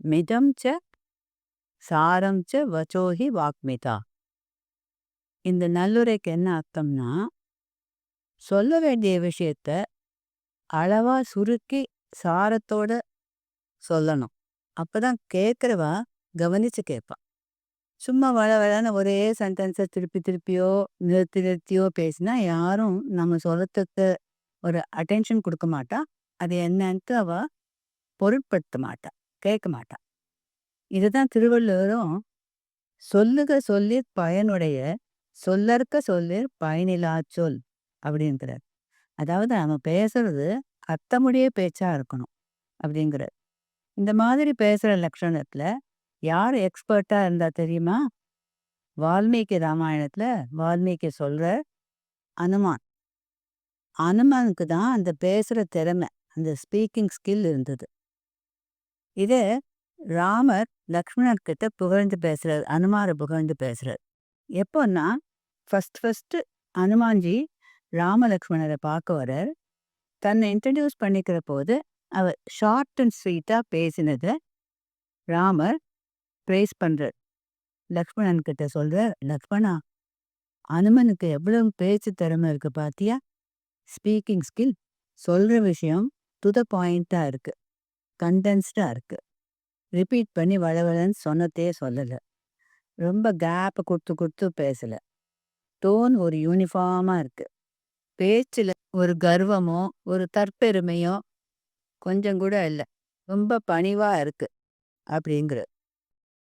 மிதம் ச சாரம் ச வச்சோஹி வாக்மிதா. இந்த நல்லுரைக்கு என்ன அர்த்தம்னா சொல்ல வேண்டிய விஷயத்த அளவா சுருக்கி சாரத்தோட சொல்லணும். அப்பதான் கேட்குறவா கவனிச்சு கேட்பான் சும்மா வள வளன்னு ஒரே சென்டென்ஸை திருப்பி திருப்பியோ நிறுத்தி நிறுத்தியோ பேசினா யாரும் நம்ம சொல்லத்துக்கு ஒரு அட்டென்ஷன் கொடுக்க மாட்டா. அது என்னன்ட்டு அவ பொருட்படுத்த மாட்டா. கேட்க மாட்டான் இதுதான் திருவள்ளுவரும் சொல்லுக சொல்லிற் பயனுடைய சொல்லற்க சொல்லிற் பயனிலா சொல் அப்படிங்கிறார். அதாவது நம்ம பேசுறது அர்த்தமுடைய பேச்சா இருக்கணும் அப்படிங்கிறார். இந்த மாதிரி பேசுற லட்சணத்துல யார் எக்ஸ்பர்ட்டா இருந்தா தெரியுமா? வால்மீகி ராமாயணத்துல வால்மீகி சொல்ற அனுமான். அனுமானுக்கு தான் அந்த பேசுற திறமை அந்த ஸ்பீக்கிங் ஸ்கில் இருந்தது. இது ராமர் லக்ஷ்மணர் கிட்ட புகழ்ந்து பேசுறாரு அனுமாரை புகழ்ந்து பேசுறாரு. எப்போன்னா ஃபர்ஸ்ட் ஃபர்ஸ்ட் அனுமான்ஜி ராமலக்ஷ்மணரை பார்க்க வர்றார். தன்னை இன்ட்ரடியூஸ் பண்ணிக்கிற போது அவர் ஷார்ட் அண்ட் ஸ்வீட்டாக பேசினதை ராமர் ப்ரேஸ் பண்ணுறார் லக்ஷ்மணன் கிட்ட சொல்றார் லக்ஷ்மணா அனுமனுக்கு எவ்வளவு பேச்சு திறமை இருக்கு பாத்தியா? ஸ்பீக்கிங் ஸ்கில் சொல்ற விஷயம் டு த பாயிண்ட்டாக இருக்கு. கண்டென்ஸ்டாக இருக்கு. ரிப்பீட் பண்ணி வளவலன்னு சொன்னதே சொல்லல. ரொம்ப கேப் கொடுத்து கொடுத்து பேசல. டோன் ஒரு யூனிஃபார்மா இருக்கு. பேச்சுல ஒரு கர்வமோ ஒரு தற்பெருமையோ கொஞ்சம் கூட இல்லை. ரொம்ப பணிவா இருக்கு. அப்படிங்கிற